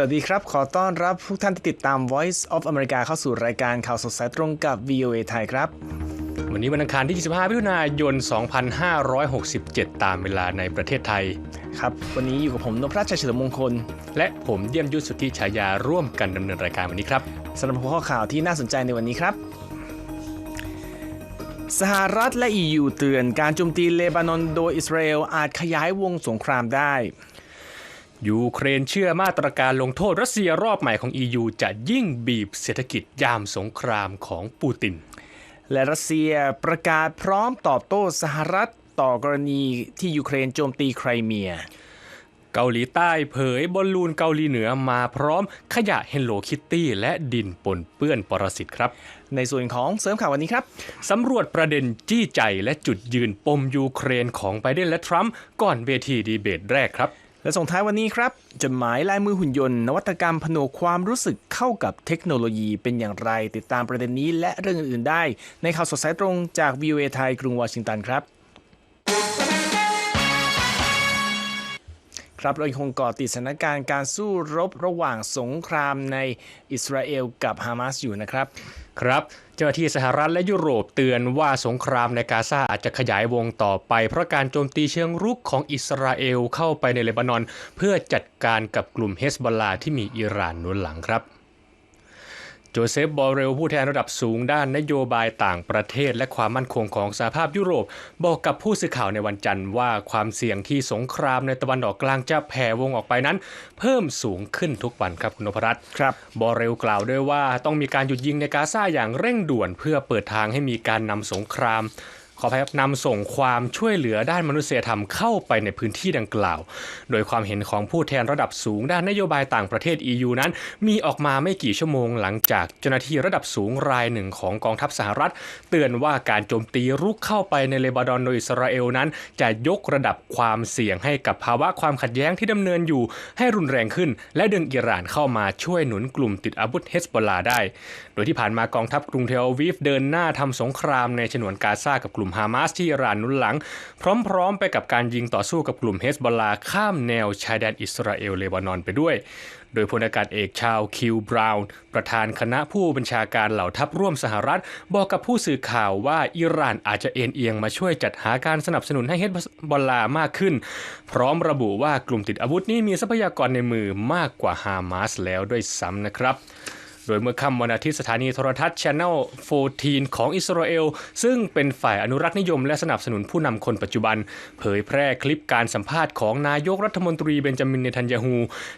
สวัสดีครับ ขอต้อนรับทุกท่านที่ติดตาม Voice of America เข้าสู่รายการข่าวสดสายตรงกับ VOA ไทยครับ วันนี้วันอังคารที่ 25 มิถุนายน 2567 ตามเวลาในประเทศไทย ครับ วันนี้อยู่กับผมนพรัชชัยเฉลิมมงคล และผมเยี่ยมยุทธสุทธิฉายาร่วมกันดำเนินรายการวันนี้ครับสำหรับหัวข้อข่าวที่น่าสนใจในวันนี้ครับ สหรัฐและ EU เตือนการโจมตีเลบานอนโดยอิสราเอลอาจขยายวงสงครามได้ ยูเครนเชื่อมาตรการลงโทษรัสเซียรอบใหม่ของ EU จะยิ่งบีบเศรษฐกิจยามสงครามของปูติน และรัสเซียประกาศพร้อมตอบโต้สหรัฐต่อกรณีที่ยูเครนโจมตีไครเมีย เกาหลีใต้เผยบอลลูนเกาหลีเหนือมาพร้อมขยะเฮลโลคิตตี้และดินปนเปื้อนปรสิตครับ ในส่วนของเสริมข่าววันนี้ครับสำรวจประเด็นจี้ใจและจุดยืนปมยูเครนของไบเดนและทรัมป์ก่อนเวทีดีเบตแรกครับ และส่งท้ายวันนี้ครับจดหมายลายมือหุ่นยนต์ นวัตกรรมผนวกความรู้สึกเข้ากับเทคโนโลยีเป็นอย่างไร ติดตามประเด็นนี้และเรื่องอื่นๆได้ ในข่าวสดสายตรงจาก VOA ไทยกรุงวอชิงตันครับครับเราคงเกาะติดสถานการณ์การสู้รบระหว่างสงครามในอิสราเอลกับฮามาสอยู่นะครับ ครับเจ้าหน้าที่สหรัฐและยุโรปเตือนว่าสงครามในกาซาอาจจะขยายวงต่อไป เพราะการโจมตีเชิงรุกของอิสราเอลเข้าไปในเลบานอน เพื่อจัดการกับกลุ่มเฮสบอลลาที่มีอิหร่านหนุนหลังครับ โจเซฟบอเรลผู้แทนระดับสูงด้านนโยบายต่างประเทศ และความมั่นคงของสหภาพยุโรป บอกกับผู้สื่อข่าวในวันจันทร์ว่าความเสี่ยงที่สงครามในตะวันออกกลางจะแผ่วงออกไปนั้น เพิ่มสูงขึ้นทุกวันครับคุณนพรัตน์ครับบอเรลกล่าวด้วยว่าต้องมีการหยุดยิงในกาซาอย่างเร่งด่วน เพื่อเปิดทางให้มีการนำสงคราม ขออภัยครับนำส่งความช่วยเหลือด้านมนุษยธรรมเข้าไปในพื้นที่ดังกล่าว โดยความเห็นของผู้แทนระดับสูงด้านนโยบายต่างประเทศ EU นั้น มีออกมาไม่กี่ชั่วโมงหลังจากเจ้าหน้าที่ระดับสูงรายหนึ่งของกองทัพสหรัฐ เตือนว่าการโจมตีรุกเข้าไปในเลบานอนโดยอิสราเอลนั้น จะยกระดับความเสี่ยงให้กับภาวะความขัดแย้งที่ดำเนินอยู่ให้รุนแรงขึ้น และดึงอิหร่านเข้ามาช่วยหนุนกลุ่มติดอาวุธเฮสบอลลาได้ ดยที่ผ่านมากองทัพกรุงเทลอาวีฟเดินหน้าทำสงครามในฉนวนกาซากับกลุ่มฮามาสที่อิหร่านนุนหลัง พร้อมๆ ไปกับการยิงต่อสู้กับกลุ่มเฮสบอลลาข้ามแนวชายแดนอิสราเอลเลบานอนไปด้วย โดยพลอากาศเอกชาวคิวบราวน์ประธานคณะผู้บัญชาการเหล่าทัพร่วมสหรัฐ บอกกับผู้สื่อข่าวว่าอิหร่านอาจจะเอ็นเอียงมาช่วยจัดหาการสนับสนุนให้เฮสบอลลามากขึ้น พร้อมระบุว่ากลุ่มติดอาวุธนี้มีทรัพยากรในมือมากกว่าฮามาสแล้วด้วยซ้ำนะครับ โดยเมื่อค่ำวันอาทิตย์สถานีโทรทัศน์ Channel 14 ของอิสราเอล ซึ่งเป็นฝ่ายอนุรักษ์นิยมและสนับสนุนผู้นำคนปัจจุบัน เผยแพร่คลิปการสัมภาษณ์ของนายกรัฐมนตรีเบนจามินเนทันยาฮู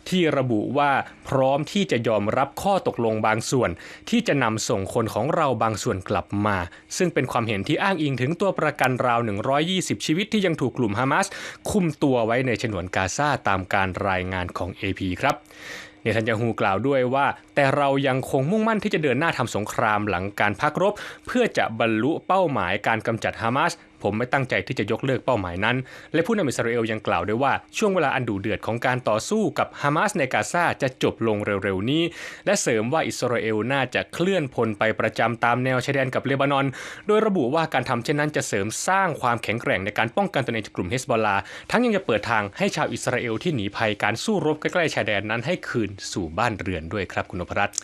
ที่ระบุว่าพร้อมที่จะยอมรับข้อตกลงบางส่วน ที่จะนำส่งคนของเราบางส่วนกลับมา ซึ่งเป็นความเห็นที่อ้างอิงถึงตัวประกันราว 120 ชีวิตที่ยังถูกกลุ่มฮามาสคุมตัวไว้ในฉนวนกาซาตามการรายงานของ AP ครับ เนทันยาฮูกล่าวด้วยว่า แต่เรายังคงมุ่งมั่นที่จะเดินหน้าทำสงครามหลังการพักรบ เพื่อจะบรรลุเป้าหมายการกำจัดฮามาส ผมไม่ตั้งใจที่จะยกเลิกเป้าหมายนั้น และผู้นำอิสราเอลยังกล่าวด้วยว่าช่วงเวลาอันดุเดือดของการต่อสู้กับฮามาสในกาซาจะจบลงเร็วๆนี้ และเสริมว่าอิสราเอลน่าจะเคลื่อนพลไปประจำตามแนวชายแดนกับเลบานอน โดยระบุว่าการทำเช่นนั้นจะเสริมสร้างความแข็งแกร่งในการป้องกันตนเองจากกลุ่มเฮสบอลลาทั้งยังจะเปิดทางให้ชาวอิสราเอลที่หนีภัยการสู้รบใกล้ๆชายแดนนั้นให้คืนสู่บ้านเรือนด้วยครับคุณนพรัตน์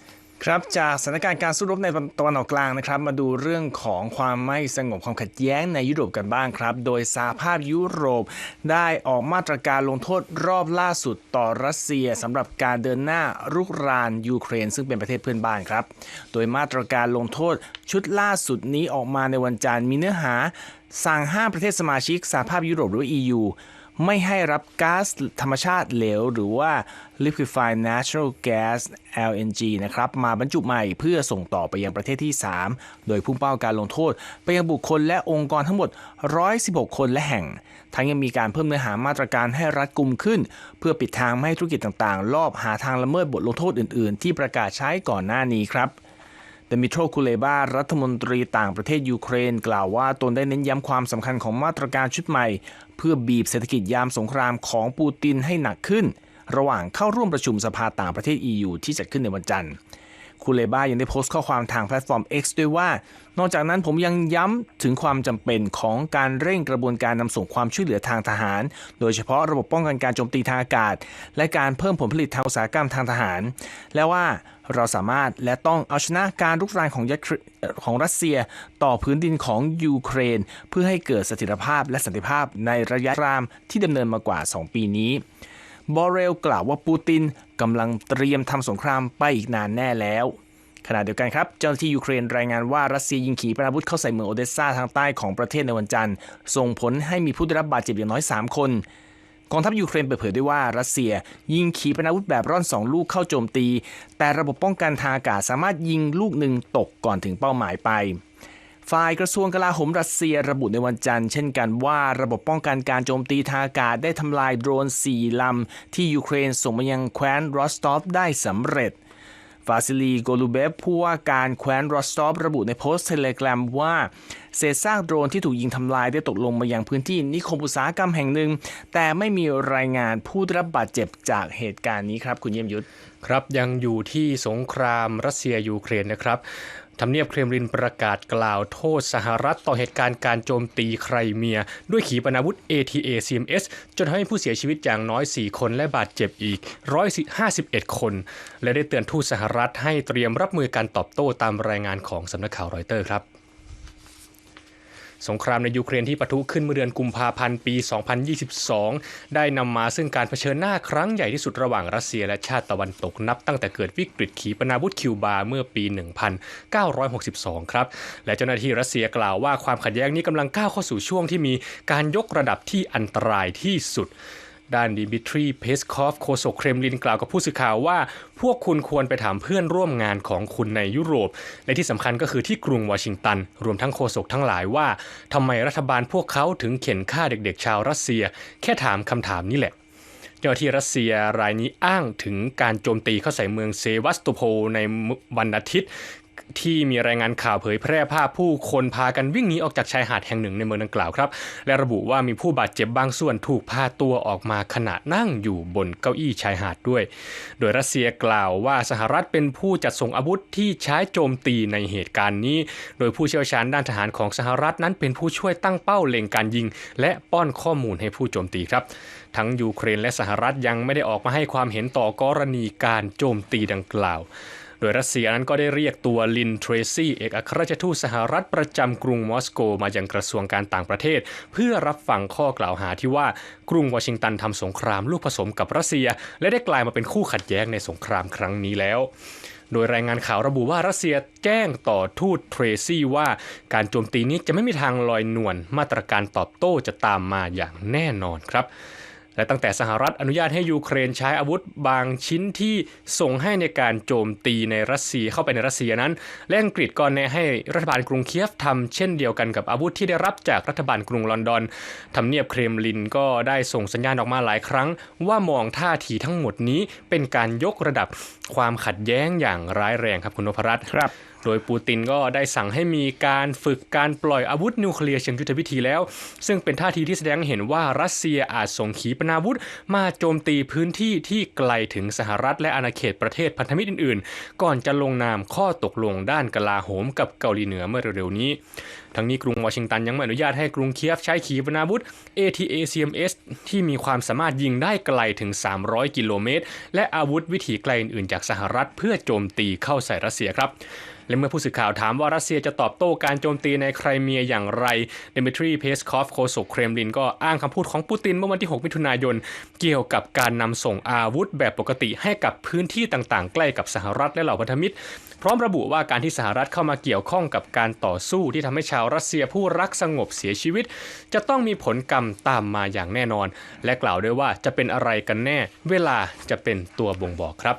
ครับจากสถานการณ์การสู้รบในตะวันออกกลางนะครับ มาดูเรื่องของความไม่สงบความขัดแย้งในยุโรปกันบ้างครับ โดยสหภาพยุโรปได้ออกมาตรการลงโทษรอบล่าสุดต่อรัสเซียสำหรับการเดินหน้ารุกรานยูเครน ซึ่งเป็นประเทศเพื่อนบ้านครับ โดยมาตรการลงโทษชุดล่าสุดนี้ออกมาในวันจันทร์มีเนื้อหา สั่งห้ามประเทศสมาชิกสหภาพยุโรปหรือ EU ไม่ให้รับก๊าซธรรมชาติเหลว หรือว่า liquefied natural gas LNG นะครับมาบรรจุใหม่เพื่อส่งต่อไปยังประเทศที่ 3 โดยพุ่งเป้าการลงโทษ ไปยังบุคคลและองค์กรทั้งหมด 116 คนและแห่ง ทั้งยังมีการเพิ่มเนื้อหามาตรการให้รัดกุมขึ้น เพื่อปิดทางไม่ให้ธุรกิจต่างๆรอบหาทางละเมิดบทลงโทษอื่น ๆ ที่ประกาศใช้ก่อนหน้านี้ครับ ดมิโตรคูเลบารัฐมนตรีต่างประเทศยูเครน กล่าวว่าตนได้เน้นย้ำความสำคัญของมาตรการชุดใหม่ เพื่อบีบเศรษฐกิจยามสงครามของปูตินให้หนักขึ้น ระหว่างเข้าร่วมประชุมสภาต่างประเทศ EU ที่จัดขึ้นในวันจันทร์คูเลบายังได้โพสต์ข้อความทางแพลตฟอร์ม X ด้วยว่า นอกจากนั้นผมยังย้ำถึงความจำเป็นของการเร่งกระบวนการนำส่งความช่วยเหลือทางทหาร โดยเฉพาะระบบป้องกันการโจมตีทางอากาศ และการเพิ่มผลผลิตทางอุตสาหกรรมทางทหาร และว่า เราสามารถและต้องเอาชนะการรุกรานของยของรัสเซีย ต่อพื้นดินของยูเครน เพื่อให้เกิดเสถียรภาพและสันติภาพในระยะรามที่ดำเนินมากว่า 2 ปีนี้บอเรลกล่าวว่าปูตินกำลังเตรียมทำสงครามไปอีกนานแน่แล้วขณะเดียวกันครับ เจ้าหน้าที่ยูเครนรายงานว่ารัสเซียยิงขีปนาวุธเข้าใส่เมืองโอเดสซาทางใต้ของประเทศในวันจันทร์ ส่งผลให้มีผู้ได้รับบาดเจ็บอย่างน้อย 3 คน กองทัพยูเครนเปิดเผยด้วยว่ารัสเซียยิงขีปนาวุธแบบร่อน 2 ลูกเข้าโจมตี แต่ระบบป้องกันทางอากาศสามารถยิงลูกหนึ่งตกก่อนถึงเป้าหมายไปฝ่ายกระทรวงกลาโหมรัสเซียระบุในวันจันทร์เช่นกันว่าระบบป้องกันการโจมตีทางอากาศได้ทำลายโดรน 4 ลำ ที่ยูเครนส่งมายังแคว้นรอสตอฟได้สำเร็จ ฟาซิลีโกลูเบฟผู้ว่าการแคว้นรอสตอฟระบุในโพสต์เทเลกรามว่า เศษซากโดรนที่ถูกยิงทำลายได้ตกลงมายังพื้นที่นิคมอุตสาหกรรมแห่งหนึ่ง แต่ไม่มีรายงานผู้ได้รับบาดเจ็บจากเหตุการณ์นี้ครับ คุณเยี่ยมยุทธครับยังอยู่ที่สงครามรัสเซียยูเครนนะครับ ทำเนียบเครมลินประกาศกล่าวโทษสหรัฐต่อเหตุการณ์การโจมตีไครเมีย ด้วยขีปนาวุธ ATA CMS จนทำให้ผู้เสียชีวิตอย่างน้อย 4 คนและบาดเจ็บอีก 151 คน และได้เตือนทูตสหรัฐให้เตรียมรับมือการตอบโต้ตามรายงานของสำนักข่าวรอยเตอร์ครับ สงครามในยูเครนที่ปะทุขึ้นเมื่อเดือนกุมภาพันธ์ปี 2022 ได้นำมาซึ่งการเผชิญหน้าครั้งใหญ่ที่สุดระหว่างรัสเซียและชาติตะวันตกนับตั้งแต่เกิดวิกฤตขีปนาวุธคิวบาเมื่อปี 1962 ครับ และเจ้าหน้าที่รัสเซียกล่าวว่าความขัดแย้งนี้กำลังก้าวเข้าสู่ช่วงที่มีการยกระดับที่อันตรายที่สุด ด้านดิมิทรีเพสคอฟโฆษกเครมลินกล่าวกับผู้สื่อข่าวว่า พวกคุณควรไปถามเพื่อนร่วมงานของคุณในยุโรป และที่สำคัญก็คือที่กรุงวอชิงตัน รวมทั้งโฆษกทั้งหลายว่าทำไมรัฐบาลพวกเขาถึงเข็นฆ่าเด็กๆ ชาวรัสเซีย แค่ถามคำถามนี้แหละเจ้าที่รัสเซียรายนี้อ้างถึงการโจมตีเข้าใส่เมืองเซวัสโตโพในวันอาทิตย์ ที่มีรายงานข่าวเผยแพร่ภาพผู้คนพากันวิ่งหนีออกจากชายหาดแห่งหนึ่งในเมืองดังกล่าวครับ และระบุว่ามีผู้บาดเจ็บบางส่วนถูกพาตัวออกมาขณะนั่งอยู่บนเก้าอี้ชายหาดด้วย โดยรัสเซียกล่าวว่าสหรัฐเป็นผู้จัดส่งอาวุธที่ใช้โจมตีในเหตุการณ์นี้ โดยผู้เชี่ยวชาญด้านทหารของสหรัฐนั้นเป็นผู้ช่วยตั้งเป้าเล็งการยิง และป้อนข้อมูลให้ผู้โจมตีครับ ทั้งยูเครนและสหรัฐยังไม่ได้ออกมาให้ความเห็นต่อกรณีการโจมตีดังกล่าว โดยรัสเซียนั้นก็ได้เรียกตัวลินเทรซี่เอกอัครราชทูตสหรัฐประจำกรุงมอสโกมายังกระทรวงการต่างประเทศ เพื่อรับฟังข้อกล่าวหาที่ว่ากรุงวอชิงตันทำสงครามลูกผสมกับรัสเซีย และได้กลายมาเป็นคู่ขัดแย้งในสงครามครั้งนี้แล้ว โดยรายงานข่าวระบุว่ารัสเซียแจ้งต่อทูตเทรซี่ว่าการโจมตีนี้จะไม่มีทางลอยนวลมาตรการตอบโต้จะตามมาอย่างแน่นอนครับ และตั้งแต่สหรัฐอนุญาตให้ยูเครนใช้อาวุธบางชิ้นที่ส่งให้ในการโจมตีในรัสเซียเข้าไปในรัสเซียนั้น และอังกฤษก็แนะให้รัฐบาลกรุงเคียฟทำเช่นเดียวกันกับอาวุธที่ได้รับจากรัฐบาลกรุงลอนดอนทำเนียบเครมลินก็ได้ส่งสัญญาณออกมาหลายครั้ง ว่ามองท่าทีทั้งหมดนี้เป็นการยกระดับความขัดแย้งอย่างร้ายแรงครับคุณนพรัตน์ครับโดยปูตินก็ได้สั่งให้มีการฝึกการปล่อยอาวุธนิวเคลียร์เชิงยุทธวิธีแล้ว ซึ่งเป็นท่าทีที่แสดงเห็นว่ารัสเซียอาจส่งขีปนาวุธ มาโจมตีพื้นที่ที่ไกลถึงสหรัฐและอาณาเขตประเทศพันธมิตรอื่นๆ ก่อนจะลงนามข้อตกลงด้านกลาโหมกับเกาหลีเหนือเมื่อเร็วๆนี้ทั้งนี้กรุงวอชิงตันยังไม่อนุญาตให้กรุงเคียฟใช้ขีปนาวุธ ATACMS ที่มีความสามารถยิงได้ไกลถึง 300 กิโลเมตร และอาวุธวิถีไกลอื่นๆจากสหรัฐเพื่อโจมตีเข้าใส่รัสเซียครับ และเมื่อผู้สื่อข่าวถามว่ารัสเซียจะตอบโต้การโจมตีในไครเมียอย่างไรเดมิทรีเพสคอฟโฆษกเครมลินก็อ้างคำพูดของปูตินเมื่อวันที่ 6 มิถุนายน เกี่ยวกับการนำส่งอาวุธแบบปกติให้กับพื้นที่ต่างๆ ใกล้กับสหรัฐและเหล่าพันธมิตร พร้อมระบุว่าการที่สหรัฐเข้ามาเกี่ยวข้องกับการต่อสู้ที่ทำให้ชาวรัสเซียผู้รักสงบเสียชีวิต จะต้องมีผลกรรมตามมาอย่างแน่นอน และกล่าวด้วยว่าจะเป็นอะไรกันแน่ เวลาจะเป็นตัวบ่งบอกครับ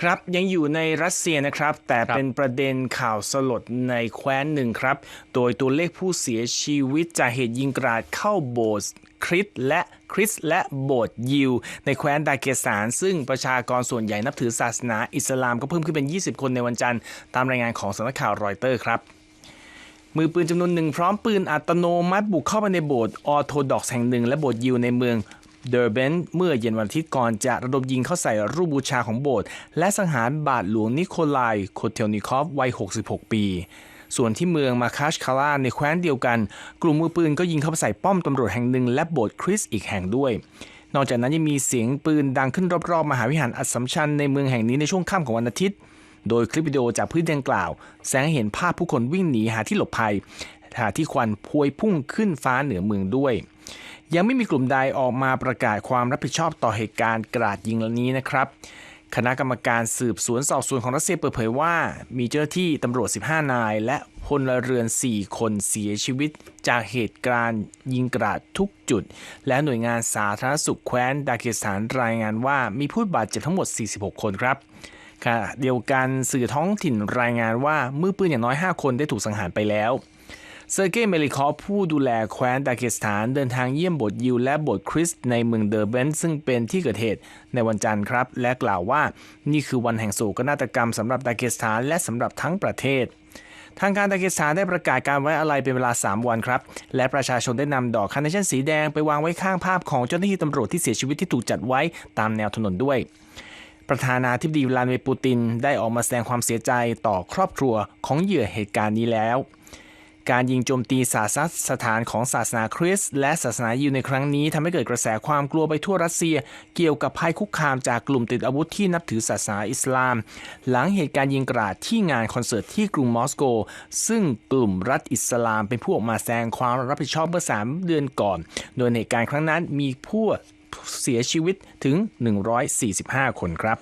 ครับยังอยู่ในรัสเซียนะครับ แต่ครับเป็นประเด็นข่าวสลดในแคว้นหนึ่งครับ โดยตัวเลขผู้เสียชีวิตจากเหตุยิงกราดเข้าโบสถ์คริสต์และคริสต์และโบสถ์ยิว ในแคว้นดาเกสานซึ่งประชากรส่วนใหญ่นับถือศาสนาอิสลามก็เพิ่มขึ้นเป็น 20 คนในวันจันทร์ ตามรายงานของสำนักข่าวรอยเตอร์ครับมือปืนจำนวนหนึ่งพร้อมปืนอัตโนมัติบุกเข้าไปในโบสถ์ออร์โธดอกซ์แห่งหนึ่งและโบสถ์ยิวในเมือง เดอร์เบนเมื่อเย็นวันอาทิตย์ก่อนจะระดมยิงเข้าใส่รูปบูชาของโบสถ์และสังหารบาทหลวงนิโคลายโคเทลนิคอฟวัย 66 ปีส่วนที่เมืองมาคาชคาร่าในแคว้นเดียวกัน กลุ่มมือปืนก็ยิงเข้าไปใส่ป้อมตำรวจแห่งหนึ่งและโบสถ์คริสต์อีกแห่งด้วย นอกจากนั้นยังมีเสียงปืนดังขึ้นรอบๆ มหาวิหารอัสสัมชัญในเมืองแห่งนี้ในช่วงค่ำของวันอาทิตย์ โดยคลิปวิดีโอจากพื้นดังกล่าว แสดงเห็นภาพผู้คนวิ่งหนีหาที่หลบภัยขณะที่ควันพวยพุ่งขึ้นฟ้าเหนือเมืองด้วย ยังไม่มีกลุ่มใดออกมาประกาศความรับผิดชอบต่อเหตุการณ์กราดยิงลนี้นะครับคณะกรรมการสืบสวนสอบสวนของรัสเซียเปิดเผยว่า มีเจ้าหน้าที่ตำรวจ 15 นาย และพลเรือน 4 คนเสียชีวิต จากเหตุการณ์ยิงกราดทุกจุด และหน่วยงานสาธารณสุขแคว้นดาเกสถานรายงานว่ามีผู้บาดเจ็บทั้งหมด 46 คนครับขณะเดียวกันสื่อท้องถิ่นรายงานว่ามือปืนอย่างน้อย 5 คนได้ถูกสังหารไปแล้ว เซอร์เกย์เมลิคอฟผู้ดูแลแคว้นดาเกสถานเดินทางเยี่ยมโบสถ์ยิวและโบสถ์คริสต์ในเมืองเดอร์เบนซึ่งเป็นที่เกิดเหตุในวันจันทร์ครับ และกล่าวว่านี่คือวันแห่งโศกนาฏกรรมสำหรับดาเกสถานและสำหรับทั้งประเทศ ทางการดาเกสถานได้ประกาศการไว้อาลัยเป็นเวลา 3 วันครับ และประชาชนได้นำดอกคาร์เนชั่นสีแดงไปวางไว้ข้างภาพของเจ้าหน้าที่ตำรวจที่เสียชีวิตที่ถูกจัดไว้ตามแนวถนนด้วยประธานาธิบดีวลาดิเมียร์ปูตินได้ออกมาแสดงความเสียใจต่อครอบครัวของเหยื่อเหตุการณ์นี้แล้ว การยิงโจมตีศาสนสถานของศาสนาคริสต์และศาสนายิวในครั้งนี้ทำให้เกิดกระแสความกลัวไปทั่วรัสเซีย เกี่ยวกับภัยคุกคามจากกลุ่มติดอาวุธที่นับถือศาสนาอิสลาม หลังเหตุการณ์ยิงกราดที่งานคอนเสิร์ตที่กรุงมอสโก ซึ่งกลุ่มรัฐอิสลามเป็นผู้ออกมาแสดงความรับผิดชอบเมื่อ 3 เดือนก่อน โดยในเหตุการณ์ครั้งนั้นมีผู้เสียชีวิตถึง 145 คนครับ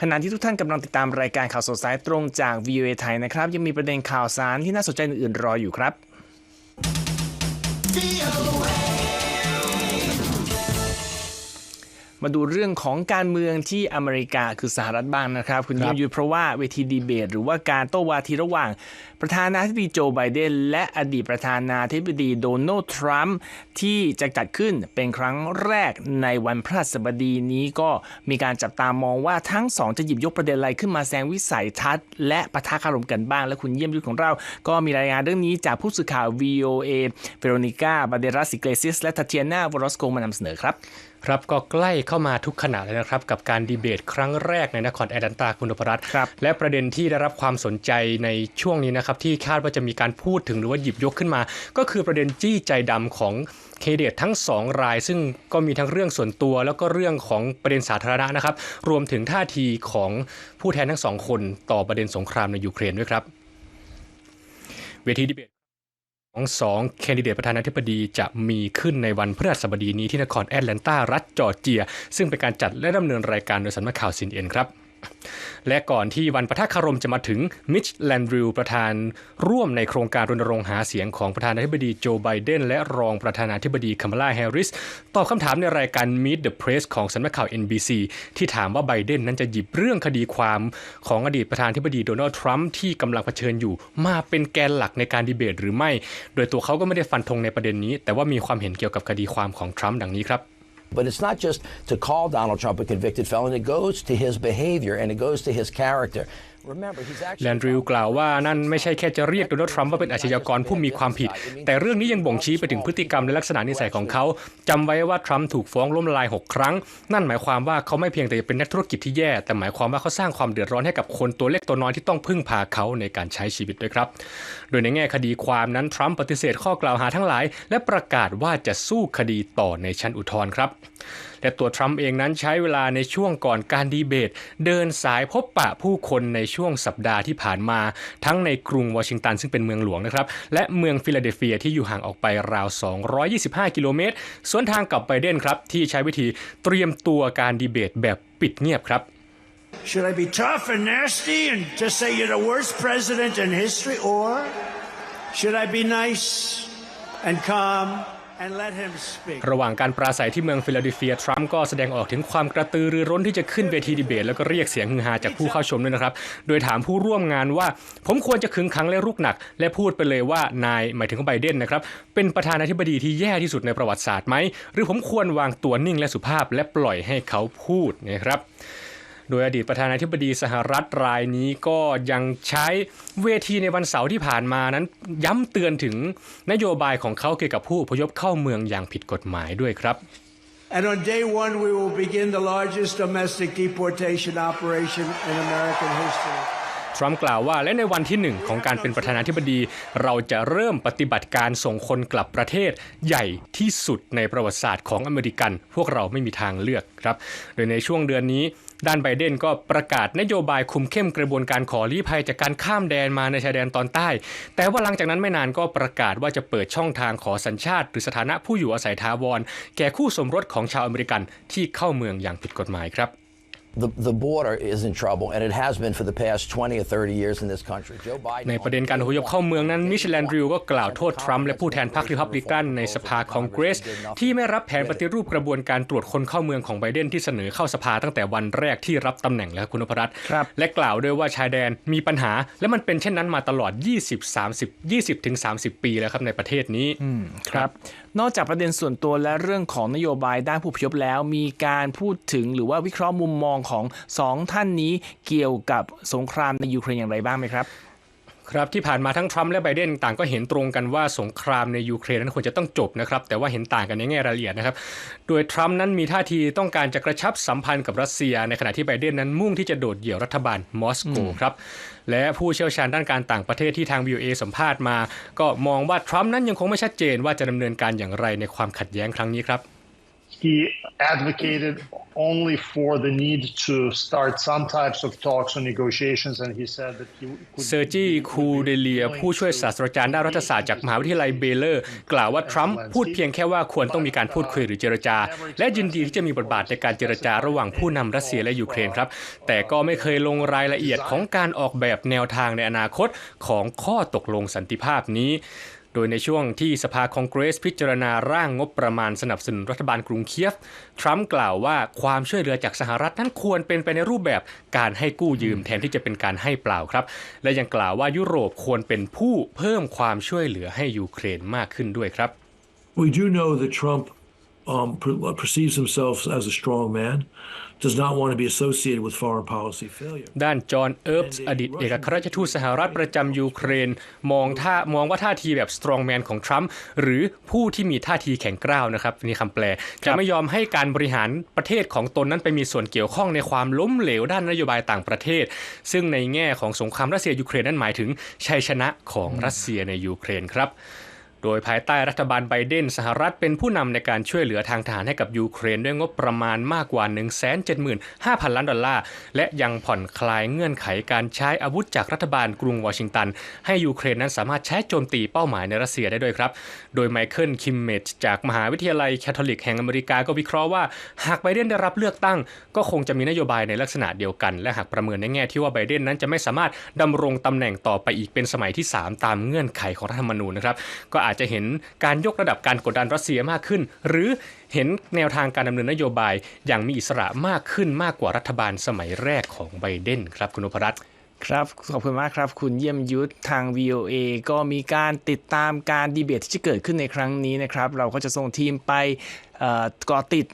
ขณะที่ทุกท่านกำลังติดตามรายการข่าวสดสายตรงจาก VOA ไทยนะครับ ยังมีประเด็นข่าวสารที่น่าสนใจอื่นๆรออยู่ครับ มาดูเรื่องของการเมืองที่อเมริกาคือสหรัฐบ้างนะครับ คุณครับยิมยุทธเพราะว่าเวทีดีเบต หรือว่าการโต้วาทีระหว่าง ประธานาธิบดีโจไบเดน และอดีตประธานาธิบดีโดนัลด์ทรัมป์ที่จะจัดขึ้นเป็นครั้งแรกในวันพฤหัสบดีนี้ก็มีการจับตามองว่าทั้งสองจะหยิบยกประเด็นอะไรขึ้นมาแสดงวิสัยทัศน์และปะทะคารมกันบ้าง และคุณเยี่ยมยุทธของเรา ก็มีรายงานเรื่องนี้จากผู้สื่อข่าว VOA เวโรนิก้าบาเดรัสซิเกเลซิสและทาเทียนาวอรสโกมานำเสนอครับ ครับก็ใกล้เข้ามาทุกขณะเลยนะครับ กับการดีเบตครั้งแรกในนครแอตแลนตาคุณนพรัตน์ครับและประเด็นที่ได้รับความสนใจในช่วงนี้นะครับ ที่คาดว่าจะมีการพูดถึงหรือว่าหยิบยกขึ้นมา ก็คือประเด็นจี้ใจดำของเคเดตทั้งสองราย ซึ่งก็มีทั้งเรื่องส่วนตัว แล้วก็เรื่องของประเด็นสาธารณะนะครับ รวมถึงท่าทีของผู้แทนทั้งสองคนต่อประเด็นสงครามในยูเครนด้วยครับเวทีดีเบต ของสองแคนดิเดตประธานาธิบดีจะมีขึ้นในวันพฤหัสบดีนี้ที่นครแอตแลนตารัฐจอร์เจีย ซึ่งเป็นการจัดและดำเนินรายการโดยสำนักข่าวซินเอ็นครับ และก่อนที่วันประทะคารมจะมาถึงมิชแลนดริวประธานร่วมในโครงการรณรงค์หาเสียงของประธานาธิบดีโจไบเดนและรองประธานาธิบดีคัมลาแฮร์ริส ตอบคำถามในรายการ Meet the Press ของสำนักข่าว NBC ที่ถามว่าไบเดนนั้นจะหยิบเรื่องคดีความของอดีตประธานาธิบดีโดนัลด์ทรัมป์ที่กำลังเผชิญอยู่ มาเป็นแกนหลักในการดีเบตหรือไม่ โดยตัวเขาก็ไม่ได้ฟันธงในประเด็นนี้ แต่ว่ามีความเห็นเกี่ยวกับคดีความของทรัมป์ดังนี้ครับ But it's not just to call Donald Trump a convicted felon, it goes to his behavior and it goes to his character. Remember, he's แล actually. นดริวกล่าวว่านั่นไม่ใช่แค่จะเรียกโดนัลด์ทรัมป์ว่าเป็นอาชญากรผู้มีความผิด แต่เรื่องนี้ยังบ่งชี้ไปถึงพฤติกรรมและลักษณะนิสัยของเขาจำไว้ว่าทรัมป์ถูกฟ้องล้มละลาย 6 ครั้ง นั่นหมายความว่าเขาไม่เพียงแต่จะเป็นนักธุรกิจที่แย่แต่หมายความว่าเขาสร้างความเดือดร้อนให้กับคนตัวเล็กตัวน้อยที่ต้องพึ่งพาเขาในการใช้ชีวิตด้วยครับ โดยในแง่คดีความนั้นทรัมป์ปฏิเสธข้อกล่าวหาทั้งหลาย และประกาศว่าจะสู้คดีต่อในชั้นอุทธรณ์ครับและตัวทรัมป์เองนั้นใช้เวลาในช่วงก่อนการดีเบต เดินสายพบปะผู้คนในช่วงสัปดาห์ที่ผ่านมาทั้งในกรุงวอชิงตันซึ่งเป็นเมืองหลวงนะครับและเมืองฟิลาเดลเฟียที่อยู่ห่างออกไปราว 225 กิโลเมตรสวนทางกับไบเดนครับที่ใช้วิธีเตรียมตัวการดีเบตแบบปิดเงียบครับ Should I be tough and nasty and just say you're the worst president in history, or should I be nice and calm ระหว่างการปราศัยที่เมืองฟิลาเดลเฟียทรัมป์ก็แสดงออกถึงความกระตือรือร้นที่จะขึ้นเวทีดีเบต แล้วก็เรียกเสียงฮือฮาจากผู้เข้าชมด้วยนะครับ โดยถามผู้ร่วมงานว่า ผมควรจะขึงขังและรุกหนัก และพูดไปเลยว่านายหมายถึงไบเดนนะครับ เป็นประธานาธิบดีที่แย่ที่สุดในประวัติศาสตร์ไหม หรือผมควรวางตัวนิ่งและสุภาพและปล่อยให้เขาพูดนะครับ โดยอดีตประธานาธิบดีสหรัฐรายนี้ก็ยังใช้เวทีในวันเสาร์ที่ผ่านมานั้น ย้ำเตือนถึงนโยบายของเขาเกี่ยวกับผู้อพยพเข้าเมืองอย่างผิดกฎหมายด้วยครับ And on day one, we will begin the largest domestic deportation operation in American history. ทรัมป์กล่าวว่าและในวันที่หนึ่งของการเป็นประธานาธิบดี เราจะเริ่มปฏิบัติการส่งคนกลับประเทศใหญ่ที่สุดในประวัติศาสตร์ของอเมริกัน พวกเราไม่มีทางเลือกครับ โดยในช่วงเดือนนี้ ด้านไบเดนก็ประกาศนโยบายคุมเข้มกระบวนการขอลี้ภัยจากการข้ามแดนมาในชายแดนตอนใต้ แต่ว่าหลังจากนั้นไม่นานก็ประกาศว่าจะเปิดช่องทางขอสัญชาติ หรือสถานะผู้อยู่อาศัยถาวร แก่คู่สมรสของชาวอเมริกันที่เข้าเมืองอย่างผิดกฎหมายครับ ในประเด็นการอพยพเข้าเมืองนั้นมิชแลนดิวก็กล่าวโทษทรัมป์และผู้แทนพรรคริพับลิกันในสภาคองเกรส ที่ไม่รับแผนปฏิรูปกระบวนการตรวจคนเข้าเมืองของไบเดนที่เสนอเข้าสภาตั้งแต่วันแรกที่รับตำแหน่งแล้วคุณนพรัตน์ครับและกล่าวด้วยว่าชายแดนมีปัญหา และมันเป็นเช่นนั้นมาตลอด 20 30 20ถึง30 ปีแล้วครับในประเทศนี้ครับ นอกจากประเด็นส่วนตัวและเรื่องของนโยบายด้านผู้พยพแล้ว มีการพูดถึงหรือว่าวิเคราะห์มุมมองของสองท่านนี้เกี่ยวกับสงครามในยูเครนอย่างไรบ้างไหมครับ ครับที่ผ่านมาทั้งทรัมป์และไบเดนต่างก็เห็นตรงกันว่าสงครามในยูเครนนั้นควรจะต้องจบนะครับแต่ว่าเห็นต่างกันในแง่รายละเอียดนะครับโดยทรัมป์นั้นมีท่าทีต้องการจะกระชับสัมพันธ์กับรัสเซีย ในขณะที่ไบเดนนั้นมุ่งที่จะโดดเดี่ยวรัฐบาลมอสโกครับและผู้เชี่ยวชาญด้านการต่างประเทศที่ทาง VOA สัมภาษณ์มา ก็มองว่าทรัมป์นั้นยังคงไม่ชัดเจนว่าจะดำเนินการอย่างไรในความขัดแย้งครั้งนี้ครับ he advocated only for the need to start some types of talks or negotiations, and he said that he could เซอร์จีคูเดเลียผู้ช่วยศาสตราจารย์ด้านรัฐศาสตร์จากมหาวิทยาลัยเบเลอร์ กล่าวว่าทรัมป์พูดเพียงแค่ว่าควรต้องมีการพูดคุยหรือเจรจา และยินดีที่จะมีบทบาทในการเจรจาระหว่างผู้นำรัสเซียและยูเครนครับ แต่ก็ไม่เคยลงรายละเอียดของการออกแบบแนวทางในอนาคตของข้อตกลงสันติภาพนี้ โดยในช่วงที่สภาคองเกรสพิจารณาร่างงบประมาณสนับสนุนรัฐบาลกรุงเคียฟ ทรัมป์กล่าวว่าความช่วยเหลือจากสหรัฐนั้นควรเป็นไปในรูปแบบการให้กู้ยืมแทนที่จะเป็นการให้เปล่าครับ และยังกล่าวว่ายุโรปควรเป็นผู้เพิ่มความช่วยเหลือให้ยูเครนมากขึ้นด้วยครับ We do know that Trump um, per- perceives himself as a strong man, does not want to be associated with foreign policy failure. ด้านจอห์นเอิร์บส์อดีตเอกอัครราชทูตสหรัฐประจำยูเครน มองท่ามองว่าท่าทีแบบ strongman ของทรัมป์หรือผู้ที่มีท่าทีแข็งกร้าวนะครับนี่คำแปล จะไม่ยอมให้การบริหารประเทศของตนนั้นไปมีส่วนเกี่ยวข้องในความล้มเหลวด้านนโยบายต่างประเทศ ซึ่งในแง่ของสงครามรัสเซียยูเครนนั้นหมายถึงชัยชนะของรัสเซียในยูเครนครับ โดยภายใต้รัฐบาลไบเดนสหรัฐเป็นผู้นำในการช่วยเหลือทางทหารให้กับยูเครนด้วยงบประมาณมากกว่า 175,000 ล้านดอลลาร์ และยังผ่อนคลายเงื่อนไขการใช้อาวุธจากรัฐบาลกรุงวอชิงตัน ให้ยูเครนนั้นสามารถใช้โจมตีเป้าหมายในรัสเซียได้ด้วยครับ โดยไมเคิลคิมเมจจากมหาวิทยาลัยแคทอลิกแห่งอเมริกาก็วิเคราะห์ว่า หากไบเดนได้รับเลือกตั้ง ก็คงจะมีนโยบายในลักษณะเดียวกัน และหากประเมินในแง่ที่ว่าไบเดนนั้นจะไม่สามารถดำรงตำแหน่งต่อไปอีกเป็นสมัยที่ 3 ตามเงื่อนไขของรัฐธรรมนูญนะครับก็อาจจะเห็นการยกระดับการกดดันรัสเซียมากขึ้น หรือเห็นแนวทางการดำเนินนโยบายอย่างมีอิสระมากขึ้นมากกว่ารัฐบาลสมัยแรกของไบเดนครับคุณนพรัตน์ครับขอบคุณมากครับ คุณเยี่ยมยุทธทาง VOA ก็มีการติดตามการดีเบตที่จะเกิดขึ้นในครั้งนี้นะครับ เราก็จะส่งทีมไปก่อเกาะติด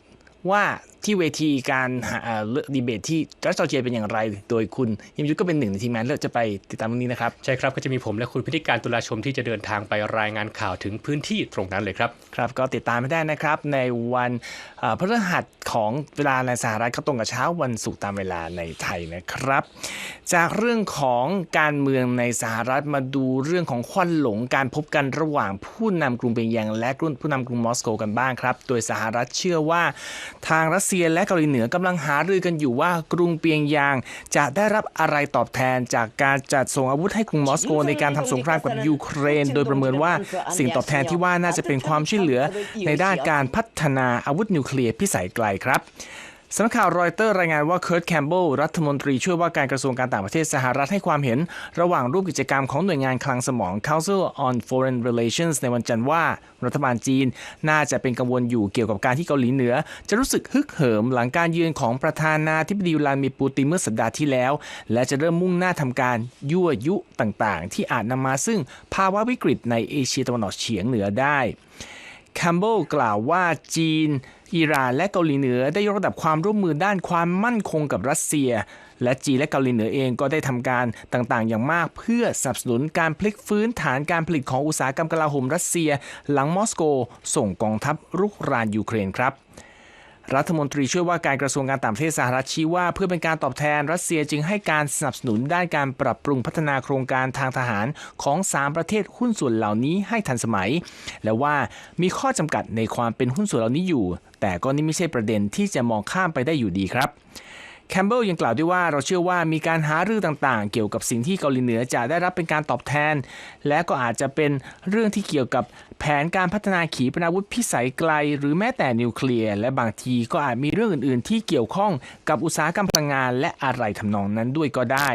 ว่าที่เวทีการหาเอ่อเลือกดีเบตที่รัสจอร์เจียเป็นอย่างไร โดยคุณเยี่ยมยุทธก็เป็นหนึ่งในทีมงานเลือกจะไปติดตามตรงนี้นะครับ ใช่ครับก็จะมีผมและคุณพิธีการตุลาชมที่จะเดินทางไปรายงานข่าวถึงพื้นที่ตรงนั้นเลยครับครับ ก็ติดตามไม่ได้นะครับ ในวันเอ่อพฤหัสของเวลาในสหรัฐเขาตรงกับเช้าวันศุกร์ตามเวลาในไทยนะครับ จากเรื่องของการเมืองในสหรัฐมาดูเรื่องของควันหลงการพบกันระหว่างผู้นำกรุงเปียงยางและผู้นำกรุงมอสโกกันบ้างครับ โดยสหรัฐเชื่อว่าทางรัสเซียและเกาหลีเหนือกำลังหารือกันอยู่ว่ากรุงเปียงยาง จะได้รับอะไรตอบแทนจากการจัดส่งอาวุธให้กรุงมอสโกในการทำสงครามกับยูเครน โดยประเมินว่าสิ่งตอบแทนที่ว่าน่าจะเป็นความช่วยเหลือในด้านการพัฒนาอาวุธนิวเคลียร์พิสัยไกลครับ สำนักข่าวรอยเตอร์รายงานว่าเคิร์ตแคมเบลรัฐมนตรีช่วยว่าการกระทรวงการต่างประเทศสหรัฐให้ความเห็น ระหว่างรูปกิจกรรมของหน่วยงานคลังสมอง Council on Foreign Relations ในวันจันทร์ว่า รัฐบาลจีนน่าจะเป็นกังวลอยู่เกี่ยวกับการที่เกาหลีเหนือ จะรู้สึกฮึกเหิมหลังการเยือนของประธานาธิบดีวลาดิมีร์ปูตินเมื่อสัปดาห์ที่แล้ว และจะเริ่มมุ่งหน้าทำการยั่วยุต่างๆ ที่อาจนำมาซึ่งภาวะวิกฤตในเอเชียตะวันออกเฉียงเหนือได้แคมเบลกล่าวว่าจีน อิหร่านและเกาหลีเหนือได้ยกระดับความร่วมมือด้านความมั่นคงกับรัสเซีย และจีนและเกาหลีเหนือเองก็ได้ทำการต่างๆ อย่างมาก เพื่อสนับสนุนการพลิกฟื้นฐานการผลิตของอุตสาหกรรมกลาโหมรัสเซีย หลังมอสโก ส่งกองทัพรุกรานยูเครนครับ รัฐมนตรีช่วยว่าการกระทรวงการต่างประเทศสหรัฐชี้ว่า เพื่อเป็นการตอบแทนรัสเซียจึงให้การสนับสนุนด้านการปรับปรุงพัฒนาโครงการทางทหารของ 3 ประเทศหุ้นส่วนเหล่านี้ให้ทันสมัย และว่ามีข้อจำกัดในความเป็นหุ้นส่วนเหล่านี้อยู่ แต่ก็นี่ไม่ใช่ประเด็นที่จะมองข้ามไปได้อยู่ดีครับ แคมเบลยังกล่าวด้วยว่าเราเชื่อว่ามีการหารือต่างๆ เกี่ยวกับสิ่งที่เกาหลีเหนือจะได้รับเป็นการตอบแทน และก็อาจจะเป็นเรื่องที่เกี่ยวกับแผนการพัฒนาขีปนาวุธพิสัยไกล หรือแม้แต่นิวเคลียร์และบางทีก็อาจมีเรื่องอื่นๆ ที่เกี่ยวข้องกับอุตสาหกรรมพลังงาน และอะไรทำนองนั้นด้วยก็ได้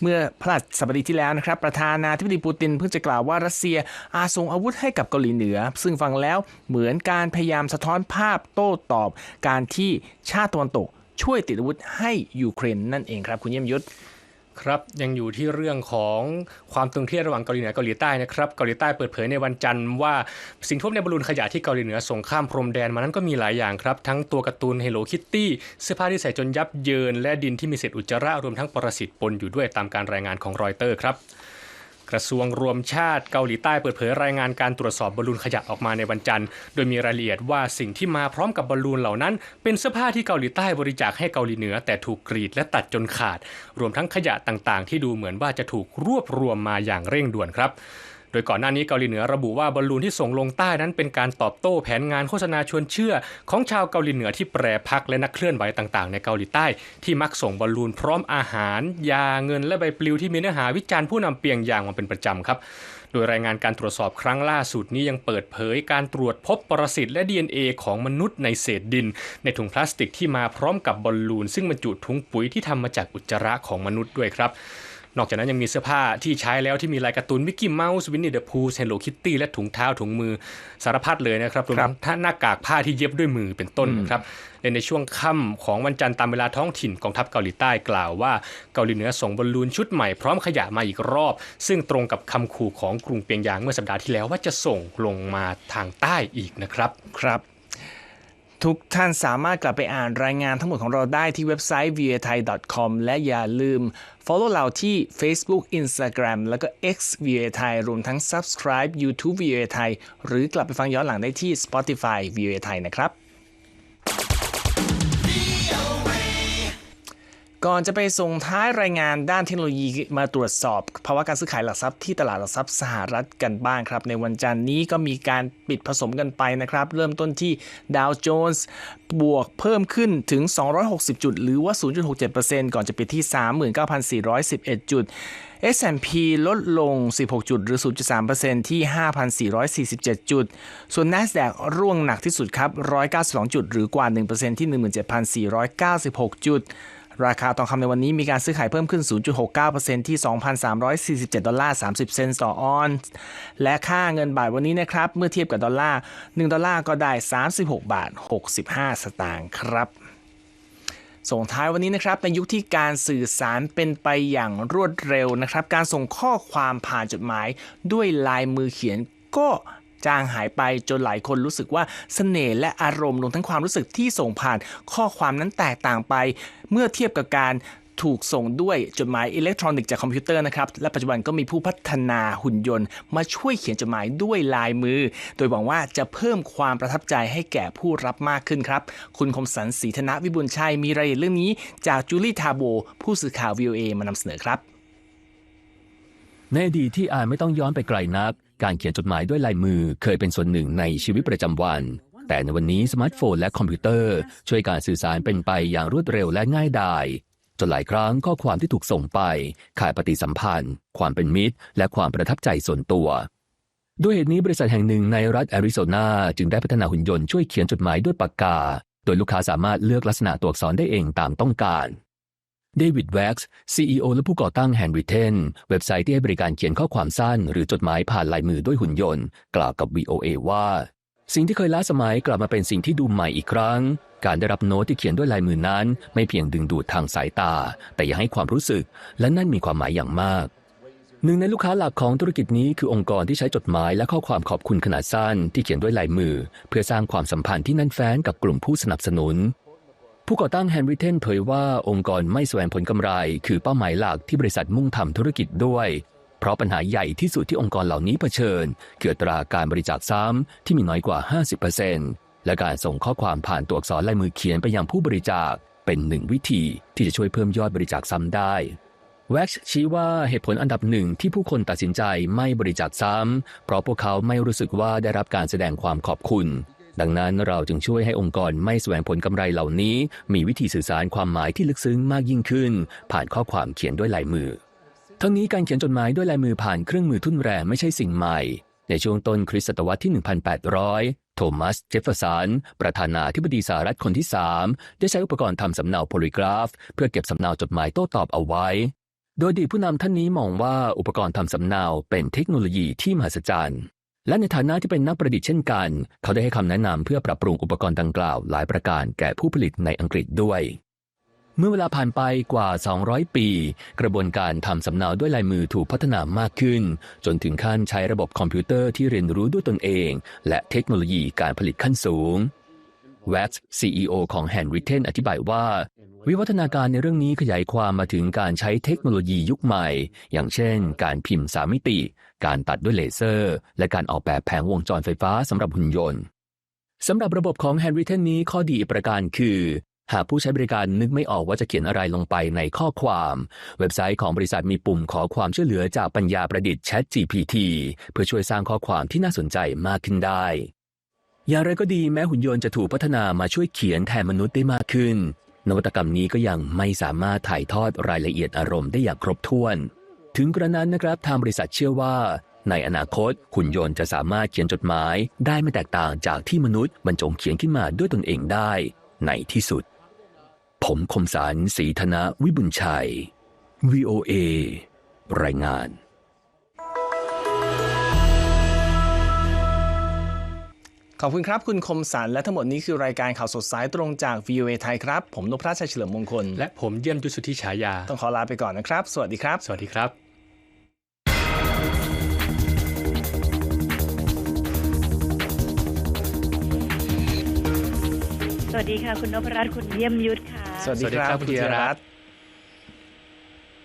เมื่อพระสัปดาห์ที่แล้วนะครับ ประธานาธิบดีปูตินเพิ่งจะกล่าวว่ารัสเซียอาส่งอาวุธให้กับเกาหลีเหนือ ซึ่งฟังแล้วเหมือนการพยายามสะท้อนภาพโต้ตอบ การที่ชาติตะวันตก ช่วยติดอาวุธให้ยูเครนนั่นเองครับคุณเยี่ยมยุทธครับยังอยู่ที่เรื่องของความตึงเครียดระหว่างเกาหลีเหนือเกาหลีใต้นะครับเกาหลีใต้เปิดเผยในวันจันทร์ว่าสิ่งที่พบในบอลลูนขยะที่เกาหลีเหนือส่งข้ามพรมแดนมานั้นก็มีหลายอย่างครับ ทั้งตัวการ์ตูน Hello Kitty เสื้อผ้าที่ใส่จนยับเยิน และดินที่มีเศษอุจจาระรวมทั้งปรสิตปนอยู่ด้วยตามการรายงานของรอยเตอร์ครับ กระทรวงรวมชาติเกาหลีใต้เปิดเผยรายงานการตรวจสอบบอลลูนขยะออกมาในวันจันทร์ โดยมีรายละเอียดว่าสิ่งที่มาพร้อมกับบอลลูนเหล่านั้น เป็นเสื้อผ้าที่เกาหลีใต้บริจาคให้เกาหลีเหนือ แต่ถูกกรีดและตัดจนขาด รวมทั้งขยะต่างๆ ที่ดูเหมือนว่าจะถูกรวบรวมมาอย่างเร่งด่วนครับ โดยก่อนหน้านี้เกาหลีเหนือระบุว่าบอลลูนที่ส่งลงใต้นั้นเป็นการตอบโต้แผนงานโฆษณาชวนเชื่อ ของชาวเกาหลีเหนือที่แปรพักและนักเคลื่อนไหวต่างๆ ในเกาหลีใต้ ที่มักส่งบอลลูนพร้อมอาหาร ยาเงินและใบปลิวที่มีเนื้อหาวิจารณ์ผู้นำเปียงยางมาเป็นประจำครับโดยรายงานการตรวจสอบครั้งล่าสุดนี้ยังเปิดเผยการตรวจพบปรสิตและ DNA ของมนุษย์ในเศษดิน ในถุงพลาสติกที่มาพร้อมกับบอลลูน ซึ่งบรรจุถุงปุ๋ยที่ทำมาจากอุจจาระของมนุษย์ด้วยครับ นอกจากนั้นยังมีเสื้อผ้าที่ใช้แล้วที่มีลายการ์ตูนมิกกี้เมาส์วินนี่เดอะพูเฮลโลคิตตี้และถุงเท้าถุงมือสารพัดเลยนะครับรวมทั้งท่าหน้ากากผ้าที่เย็บด้วยมือเป็นต้นนะครับและในช่วงค่ำของวันจันทร์ตามเวลาท้องถิ่นกองทัพเกาหลีใต้กล่าวว่าเกาหลีเหนือส่งบอลลูนชุดใหม่พร้อมขยะมาอีกรอบ ซึ่งตรงกับคำขู่ของกรุงเปียงยางเมื่อสัปดาห์ที่แล้วว่าจะส่งลงมาทางใต้อีกนะครับครับ ทุกท่านสามารถกลับไปอ่านรายงานทั้งหมดของเราได้ที่เว็บไซต์ v i a t h a i com และอย่าลืม follow เราที่ Facebook Instagram แล้วก็ X v i a t h a i รวมทั้ง subscribe YouTube v i a t h a i หรือกลับไปฟังย้อนหลังได้ที่ Spotify v i a t h a i นะครับ ก่อนจะไปส่งท้ายรายงานด้านเทคโนโลยีมาตรวจสอบภาวะการซื้อขายหลักทรัพย์ที่ตลาดหลักทรัพย์สหรัฐกันบ้างครับ ในวันจันทร์นี้ก็มีการปิดผสมกันไปนะครับ เริ่มต้นที่ดาวโจนส์บวกเพิ่มขึ้นถึง 260 จุด หรือว่า 0.67%ก่อนจะปิดที่ 39,411 จุด S&P ลดลง 16 จุด หรือ 0.3%ที่ 5,447 จุด ส่วน NASDAQ ร่วงหนักที่สุดครับ 192 จุด หรือกว่า 1%ที่ 17,496 จุด ราคาทองคำในวันนี้มีการซื้อขายเพิ่มขึ้น 0.69%ที่ 2,347 ดอลลาร์ 30 เซนต์ต่อออนซ์และค่าเงินบาทวันนี้นะครับ เมื่อเทียบกับดอลลาร์ 1 ดอลลาร์ก็ได้ 36 บาท 65 สตางค์ครับส่งท้ายวันนี้นะครับในยุคที่การสื่อสารเป็นไปอย่างรวดเร็วนะครับ การส่งข้อความผ่านจดหมายด้วยลายมือเขียนก็ จางหายไปจนหลายคนรู้สึกว่าเสน่ห์และอารมณ์รวมทั้งความรู้สึกที่ส่งผ่านข้อความนั้นแตกต่างไป เมื่อเทียบกับการถูกส่งด้วยจดหมายอิเล็กทรอนิกส์จากคอมพิวเตอร์นะครับและปัจจุบันก็มีผู้พัฒนาหุ่นยนต์ มาช่วยเขียนจดหมายด้วยลายมือ โดยหวังว่าจะเพิ่มความประทับใจให้แก่ผู้รับมากขึ้นครับ คุณคมสันศรีธนวิบุญชัยมีรายละเอียดเรื่องนี้ จากจูลี่ทาโบ ผู้สื่อข่าว VOA มานำเสนอครับ ในอดีตที่อาจไม่ต้องย้อนไปไกลนัก การเขียนจดหมายด้วยลายมือเคยเป็นส่วนหนึ่งในชีวิตประจำวัน แต่ในวันนี้สมาร์ทโฟนและคอมพิวเตอร์ ช่วยการสื่อสารเป็นไปอย่างรวดเร็วและง่ายดายจนหลายครั้งข้อความที่ถูกส่งไปขาดปฏิสัมพันธ์ ความเป็นมิตร และความประทับใจส่วนตัว ด้วยเหตุนี้บริษัทแห่งหนึ่งในรัฐแอริโซนาจึงได้พัฒนาหุ่นยนต์ช่วยเขียนจดหมายด้วยปากกา โดยลูกค้าสามารถเลือกลักษณะตัวอักษรได้เองตามต้องการ เดวิดแว็กซ์ CEO และผู้ก่อตั้ง Handwritten เว็บไซต์ที่ให้บริการเขียนข้อความสั้น หรือจดหมายผ่านลายมือด้วยหุ่นยนต์ กล่าวกับ VOA ว่า สิ่งที่เคยล้าสมัยกลับมาเป็นสิ่งที่ดูใหม่อีกครั้ง การได้รับโน้ตที่เขียนด้วยลายมือนั้น ไม่เพียงดึงดูดทางสายตา แต่ยังให้ความรู้สึก และนั่นมีความหมายอย่างมากหนึ่งในลูกค้าหลักของธุรกิจนี้คือองค์กรที่ใช้จดหมายและข้อความขอบคุณขนาดสั้นที่เขียนด้วยลายมือ เพื่อสร้างความสัมพันธ์ที่แน่นแฟ้นกับกลุ่มผู้สนับสนุน ผู้ก่อตั้งแฮนริเทนเผยว่าองค์กรไม่แสวงผลกำไร คือเป้าหมายหลักที่บริษัทมุ่งทำธุรกิจด้วย เพราะปัญหาใหญ่ที่สุดที่องค์กรเหล่านี้เผชิญคือตราการบริจาคซ้ำที่มีน้อยกว่า 50%และการส่งข้อความผ่านตัวอักษรลายมือเขียนไปยังผู้บริจาคเป็นหนึ่งวิธีที่จะช่วยเพิ่มยอดบริจาคซ้ำได้แว็กซ์ชี้ว่าเหตุผลอันดับหนึ่งที่ผู้คนตัดสินใจไม่บริจาคซ้ำเพราะพวกเขาไม่รู้สึกว่าได้รับการแสดงความขอบคุณ ดังนั้นเราจึงช่วยให้องค์กรไม่แสวงผลกำไรเหล่านี้ มีวิธีสื่อสารความหมายที่ลึกซึ้งมากยิ่งขึ้น ผ่านข้อความเขียนด้วยลายมือ ทั้งนี้การเขียนจดหมายด้วยลายมือผ่านเครื่องมือทุ่นแรงไม่ใช่สิ่งใหม่ ในช่วงต้นคริสตศตวรรษที่ 1800 โทมัส เจฟเฟอร์สัน ประธานาธิบดีสหรัฐคนที่ 3 ได้ใช้อุปกรณ์ทำสำเนาโพลีกราฟ เพื่อเก็บสำเนาจดหมายโต้ตอบเอาไว้ โดยดีผู้นำท่านนี้มองว่าอุปกรณ์ทำสำเนาเป็นเทคโนโลยีที่มหัศจรรย์ และในฐานะที่เป็นนักประดิษฐ์เช่นกัน เขาได้ให้คำแนะนำเพื่อปรับปรุงอุปกรณ์ดังกล่าว หลายประการแก่ผู้ผลิตในอังกฤษด้วย เมื่อเวลาผ่านไปกว่า 200 ปี กระบวนการทำสำเนาด้วยลายมือถูกพัฒนามากขึ้น จนถึงขั้นใช้ระบบคอมพิวเตอร์ที่เรียนรู้ด้วยตนเอง และเทคโนโลยีการผลิตขั้นสูง w a t CEO ของ Handwritten อธิบายว่า วิวัฒนาการในเรื่องนี้ขยายความมาถึงการใช้เทคโนโลยียุคใหม่ อย่างเช่น การพิมพ์สามมิติ การตัดด้วยเลเซอร์ และการออกแบบแผงวงจรไฟฟ้าสำหรับหุ่นยนต์สำหรับระบบของ Handwritten นี้ข้อดีอีกประการคือ หากผู้ใช้บริการนึกไม่ออกว่าจะเขียนอะไรลงไปในข้อความ เว็บไซต์ของบริษัทมีปุ่มขอความช่วยเหลือจากปัญญาประดิษฐ์ Chat GPT เพื่อช่วยสร้างข้อความที่น่าสนใจมากขึ้นได้ อย่างไรก็ดีแม้หุ่นยนต์จะถูกพัฒนามาช่วยเขียนแทนมนุษย์ได้มากขึ้น นวัตกรรมนี้ก็ยังไม่สามารถถ่ายทอดรายละเอียดอารมณ์ได้อย่างครบถ้วน ถึงกระนั้นนะครับทางบริษัทเชื่อว่า ในอนาคตหุ่นยนต์จะสามารถเขียนจดหมายได้ไม่แตกต่างจากที่มนุษย์บรรจงเขียนขึ้นมาด้วยตนเองได้ ในที่สุด ผมคมสารสีธนะวิบุญชัย VOA รายงาน ขอบคุณครับคุณคมสันและทั้งหมดนี้คือรายการข่าวสดสายตรงจาก VOA ไทยครับ ผมนพรัชชัยเฉลิมมงคล และผมเยี่ยมยุทธสุทธิฉายา ต้องขอลาไปก่อนนะครับ สวัสดีครับ สวัสดีครับ สวัสดีค่ะ คุณนพรัตน์คุณเยี่ยมยุทธค่ะ สวัสดีสวัสดีคครัรับบคุณคุณธีธีรรรัรัตตน์น์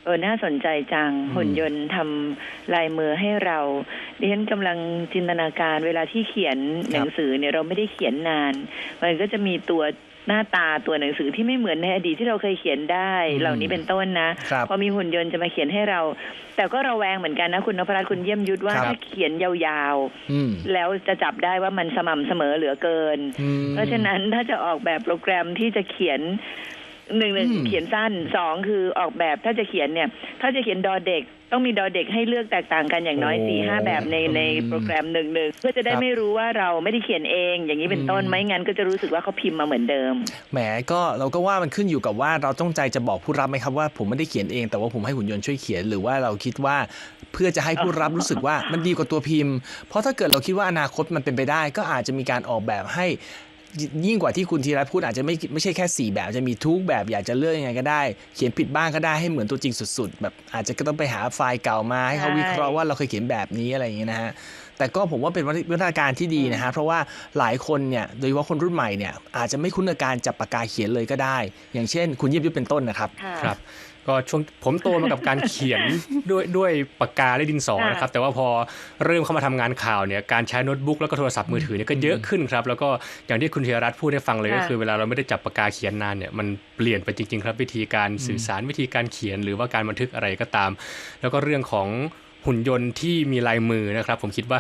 เออ น่าสนใจจัง หุ่นยนต์ทำลายมือให้เราดิฉันกำลังจินตนาการเวลาที่เขียนหนังสือเนี่ยเราไม่ได้เขียนนาน มันก็จะมีตัว หน้าตาตัวหนังสือที่ไม่เหมือนในอดีตที่เราเคยเขียนได้อืมเหล่านี้เป็นต้นนะครับพอมีหุ่นยนต์จะมาเขียนให้เรา แต่ก็ระแวงเหมือนกันนะคุณนพรัตน์คุณเยี่ยมยุทธว่าครับถ้าเขียนยาวๆอืมแล้วจะจับได้ว่ามันสม่ำเสมอเหลือเกินอืมเพราะฉะนั้นถ้าจะออกแบบโปรแกรมที่จะเขียน หนึ่งหนึ่งอืมเขียนสั้นสองคือออกแบบถ้าจะเขียนเนี่ย ถ้าจะเขียนดอเด็ก ต้องมีดอเด็กให้เลือกแตกต่างกันอย่างน้อยโอ้สี่ห้าแบบในในโปรแกรมหนึ่งหนึ่งเพื่อจะได้ครับไม่รู้ว่าเราไม่ได้เขียนเอง อย่างนี้เป็นต้นอืมไม่งั้นก็จะรู้สึกว่าเขาพิมพ์มาเหมือนเดิมแหมก็เราก็ว่ามันขึ้นอยู่กับว่าเราต้องใจจะบอกผู้รับไหมครับว่าผมไม่ได้เขียนเอง แต่ว่าผมให้หุ่นยนต์ช่วยเขียนหรือว่าเราคิดว่า เพื่อจะให้ผู้รับรู้สึกว่ามันดีกว่าตัวพิมพ์ เพราะถ้าเกิดเราคิดว่าอนาคตมันเป็นไปได้ ก็อาจจะมีการออกแบบให้ ยิ่งกว่าที่คุณธีรัตน์พูดอาจจะไม่ไม่ใช่แค่สี่แบบจะมีทุกแบบอยากจะเลือกยังไงก็ได้ เขียนผิดบ้างก็ได้ให้เหมือนตัวจริงสุด ๆ แบบอาจจะก็ต้องไปหาไฟล์เก่ามาให้เขาวิเคราะห์ว่าเราเคยเขียนแบบนี้อะไรอย่างเงี้ยนะฮะแต่ก็ผมว่าเป็นวิวัฒนาการที่ดีนะฮะเพราะว่าหลายคนเนี่ยโดยเฉพาะคนรุ่นใหม่เนี่ยอาจจะไม่คุ้นกับการจับปากกาเขียนเลยก็ได้ อย่างเช่น คุณเยียบยุทธเป็นต้นนะครับค่ะครับ ก็ช่วงผมโตมากับการเขียนด้วยด้วยปากกาและดินสอค่ะนะครับ แต่ว่าพอเริ่มเข้ามาทำงานข่าวเนี่ยการใช้โน้ตบุ๊กแล้วก็โทรศัพท์มือถือเนี่ยก็เยอะขึ้นครับ แล้วก็อย่างที่คุณธีรรัตน์พูดให้ฟังเลยก็คือเวลาเราไม่ได้จับปากกาเขียนนานเนี่ยมันเปลี่ยนไปจริง ๆ ครับ วิธีการสื่อสารวิธีการเขียนหรือว่าการบันทึกอะไรก็ตาม แล้วก็เรื่องของหุ่นยนต์ที่มีลายมือนะครับ ผมคิดว่า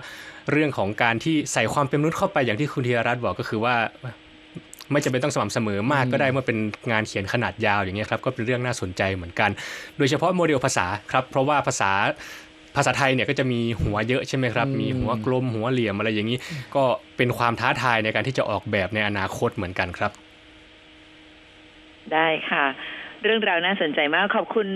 เรื่องของการที่ใส่ความเป็นมนุษย์เข้าไปอย่างที่คุณธีรรัตน์บอกก็คือว่า ไม่จำเป็นต้องสม่ำเสมอมากก็ได้เมื่อเป็นงานเขียนขนาดยาวอย่างเงี้ยครับก็เป็นเรื่องน่าสนใจเหมือนกัน โดยเฉพาะโมเดลภาษาครับเพราะว่าภาษาภาษาไทยเนี่ยก็จะมีหัวเยอะใช่ไหมครับ มีหัวกลมหัวเหลี่ยมอะไรอย่างนี้ ก็เป็นความท้าทายในการที่จะออกแบบในอนาคตเหมือนกันครับ ได้ค่ะ เรื่องราวน่าสนใจมากขอบคุณ